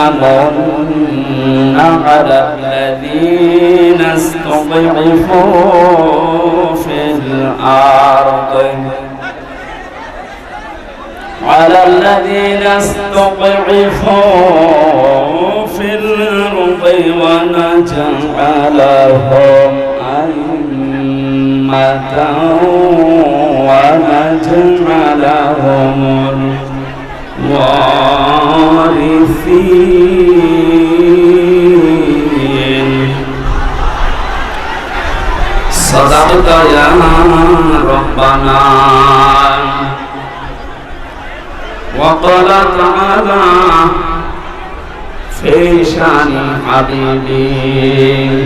نمن على الذين استضعفوا في الأرض. على الذين استضعفوا في الأرض ونجعلهم أئمة ونجعلهم الوارثين صدقت يا ربنا وقال تعالى في شان حبيبي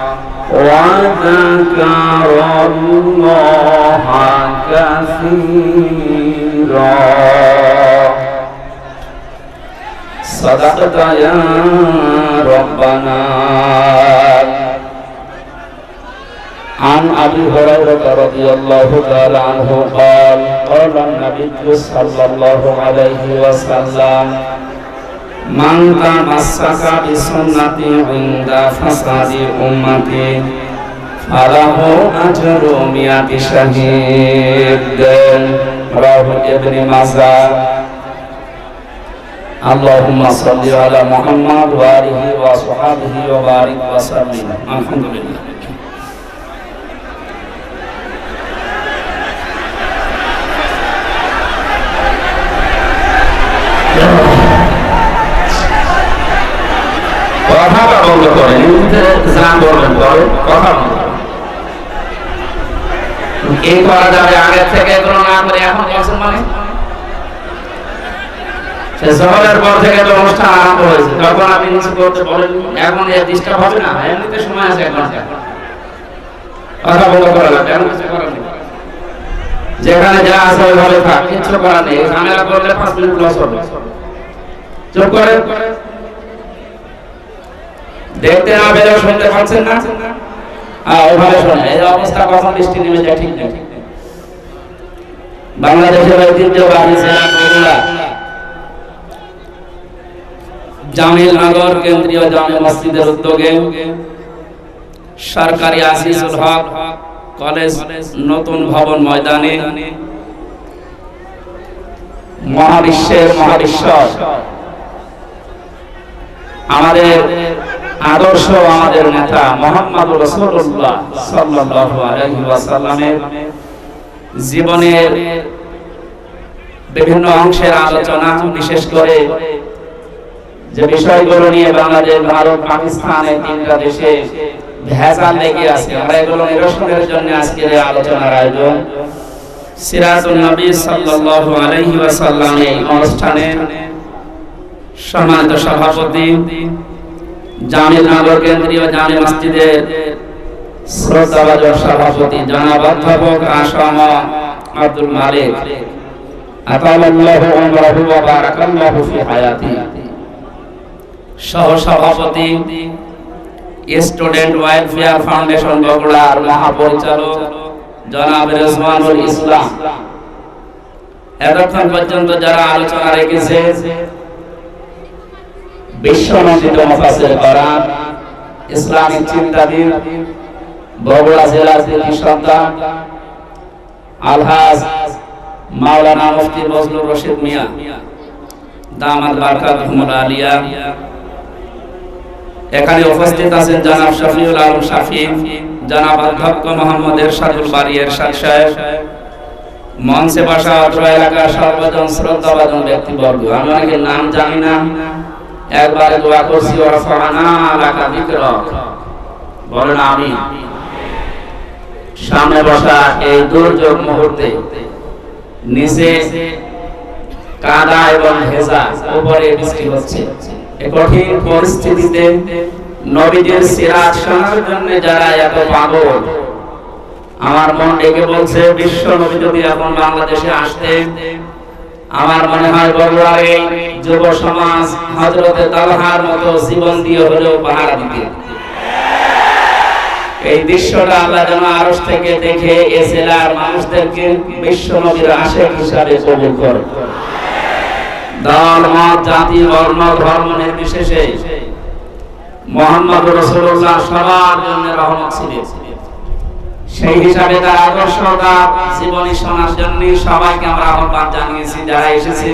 وذكر الله كثيرا صدقت يا ربنا عن ابي هريره رضي الله تعالى عنه قال قال النبي صلى الله عليه وسلم من تمسك بسنتي عند فساد امتي فله اجر مئة شهيد رواه ابن ماجه اللهم صل على محمد وآله وصحبه وبارك وسلم الحمد لله করা জহরের পর থেকে তো অনুষ্ঠান আরম্ভ হয়েছে তখন আপনি কিছু করতে বলেন এখন ডিস্টার্ব হবে না এমনিতে সময় আছে কথা লাগবে এমন কিছু করার নেই যেখানে যা আছে ওইভাবে থাক কিচ্ছু করার নেই ঝামেলা করলে পাঁচ মিনিট লস হবে চুপ করে দেখতে না পেলেও শুনতে পাচ্ছেন না? ওইভাবে শোনেন এই অবস্থা কখন বৃষ্টি নেমে যায় ঠিক নেই। বাংলাদেশের ঐতিহ্যবাহী সেনা বগুড়া কেন্দ্রীয় জামে মসজিদের উদ্যোগে সরকারি আসিসুল হক কলেজ নতুন ভবন ময়দানে মহাবিশ্বের মহাবিশ্বর, আমাদের আদর্শ আমাদের নেতা মোহাম্মদ রসুল্লাহ সাল্লাল্লাহু জীবনের বিভিন্ন অংশের আলোচনা, বিশেষ করে যে বিষয়গুলো নিয়ে বাংলাদেশ, ভারত, পাকিস্তান এই তিনটা দেশে ভেজাল লেগে আছে, আমরা এগুলো নিরসনের জন্য আজকের আলোচনার আয়োজন। সিরাজুল নবী সাল্লাল্লাহু আলাইহি ওয়াসাল্লাম এই অনুষ্ঠানে সম্মানিত সভাপতি জামিল নগর কেন্দ্রীয় জামে মসজিদের শ্রদ্ধাভাজন সভাপতি জনাব অধ্যাপক আসম আব্দুল মালিক। আতালাল্লাহু উমরাহু ওয়া বারাকাল্লাহু ফি হায়াতি। স্টুডেন্ট ওয়েলফেয়ার ফাউন্ডেশন বগুড়ার মহাপরিচালক জনাব রেজওয়ানুল ইসলাম। এতক্ষণ পর্যন্ত যারা আলোচনা রেখেছে বিশ্বনন্দিত মুফাসসির কোরআন ইসলামিক চিন্তাবিদ, বগুড়া জেলার রশিদ মিয়া, দামাত বারকাতুহুল আলিয়া। এখানে উপস্থিত আছেন জনাব শফিউল আলম শাফি, জনাব অধ্যক্ষ মোহাম্মদ এরশাদুল বারী এরশাদ সাহেব। মঞ্চে বসা অত্র এলাকার সর্বজন শ্রদ্ধাবাদন ব্যক্তিবর্গ। আমি অনেকের নাম জানি না। একবারে দোয়া করছি বলেন আমি সামনে বসা এই দুর্যোগ মুহূর্তে নিচে কাদা এবং ভেজা, উপরে বৃষ্টি হচ্ছে। এই কঠিন পরিস্থিতিতে নবীদের সিরাজ শোনার জন্য যারা এত পাগল, আমার মন ডেকে বলছে, বিশ্ব নবী যদি এখন বাংলাদেশে আসতেন আমার মনে হয় বগুড়ার যুব সমাজ হজরতে তালহার মতো জীবন দিয়ে হলেও পাহারা দিতে। এই দৃশ্যটা আল্লাহ যেন আরস থেকে দেখে এ জেলার মানুষদেরকে বিশ্ব নবীর আশেক হিসাবে কবুল করে। দল, মত, জাতি, বর্ণ, ধর্ম নির্বিশেষে মোহাম্মদ রসুল্লাহ সবার জন্য রহমত ছিলেন। সেই হিসাবে তার আদর্শ তার জীবনী শোনার জন্য সবাইকে আমরা আহ্বান জানিয়েছি, যারা এসেছে।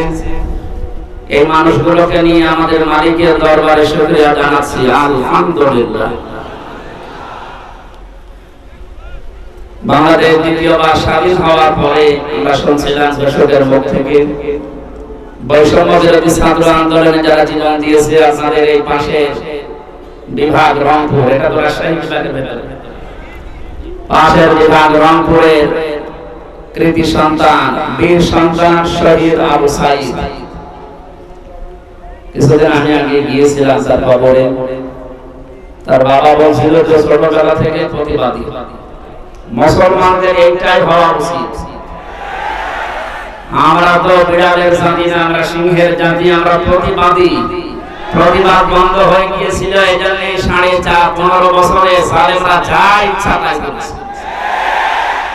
এই মানুষগুলোকে নিয়ে আমাদের মালিকের দরবারে শুকরিয়া জানাচ্ছি। আলহামদুলিল্লাহ। বাংলাদেশ দ্বিতীয়বার স্বাধীন হওয়ার পরে আমরা শুনছিলাম দর্শকের মুখ থেকে, বৈষম্য বিরোধী ছাত্র আন্দোলনে যারা জীবন দিয়েছে, আপনাদের এই পাশে বিভাগ রংপুর, এটা তো রাজশাহী বিভাগের ভেতরে। পাশের বিভাগ রংপুরের কৃতি সন্তান, বীর সন্তান শহীদ আবু সাইদ। কিছুদিন আমি আগে গিয়েছিলাম তার খবরে তার বাবা বলছিল যে ছোটবেলা থেকে প্রতিবাদী। মুসলমানদের এইটাই হওয়া উচিত। আমরা তো বিড়ালের জাতি না, আমরা সিংহের জাতি, আমরা প্রতিবাদী। প্রতিবাদ বন্ধ হয়ে গিয়েছিল এই জন্য সাড়ে চার, পনেরো বছরে সালেমরা যা ইচ্ছা তাই করেছে।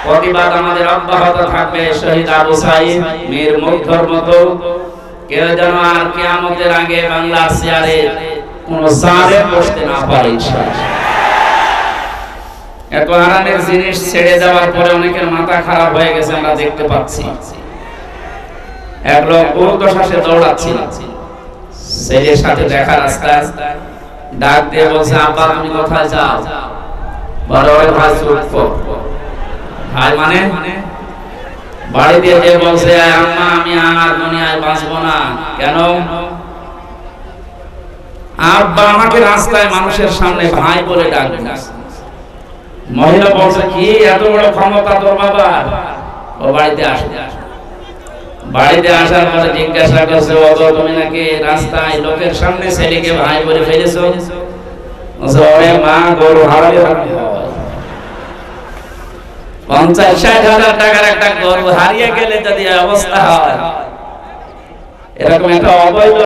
প্রতিবাদ আমাদের অব্যাহত থাকবে, শহীদ আবু সাইদ, মীর মুগ্ধর মতো। কেউ যেন আর কেয়ামতের আগে বাংলা চেয়ারে কোন সারে বসতে না পারে এত আরামের জিনিস ছেড়ে যাওয়ার পরে অনেকের মাথা খারাপ হয়ে গেছে, আমরা দেখতে পাচ্ছি। এক লোক ঊর্ধ্বশ্বাসে দৌড়াচ্ছিল। ছেলের সাথে দেখা রাস্তায় ডাক দিয়ে বলছে, আব্বা, তুমি কোথায় যাও? বড় ওই ভাই চুপ ভাই মানে? বাড়ি দিয়ে যে বলছে, আম্মা, আমি আর দুনিয়ায় বাঁচবো না। কেন? আব্বা আমাকে রাস্তায় মানুষের সামনে ভাই বলে ডাকবে মহিলা বলছে, কি এত বড় ক্ষমতা তোর বাবা ও বাড়িতে আসে আসে। বাড়িতে আসার পরে জিজ্ঞাসা করছে অত তুমি নাকি রাস্তায় লোকের সামনে ছেলেকে ভাই বলে ফেলেছো? মা, গরু হারাবে পঞ্চাশ ষাট হাজার টাকার একটা গরু হারিয়ে গেলে যদি অবস্থা হয়, এরকম একটা অবৈধ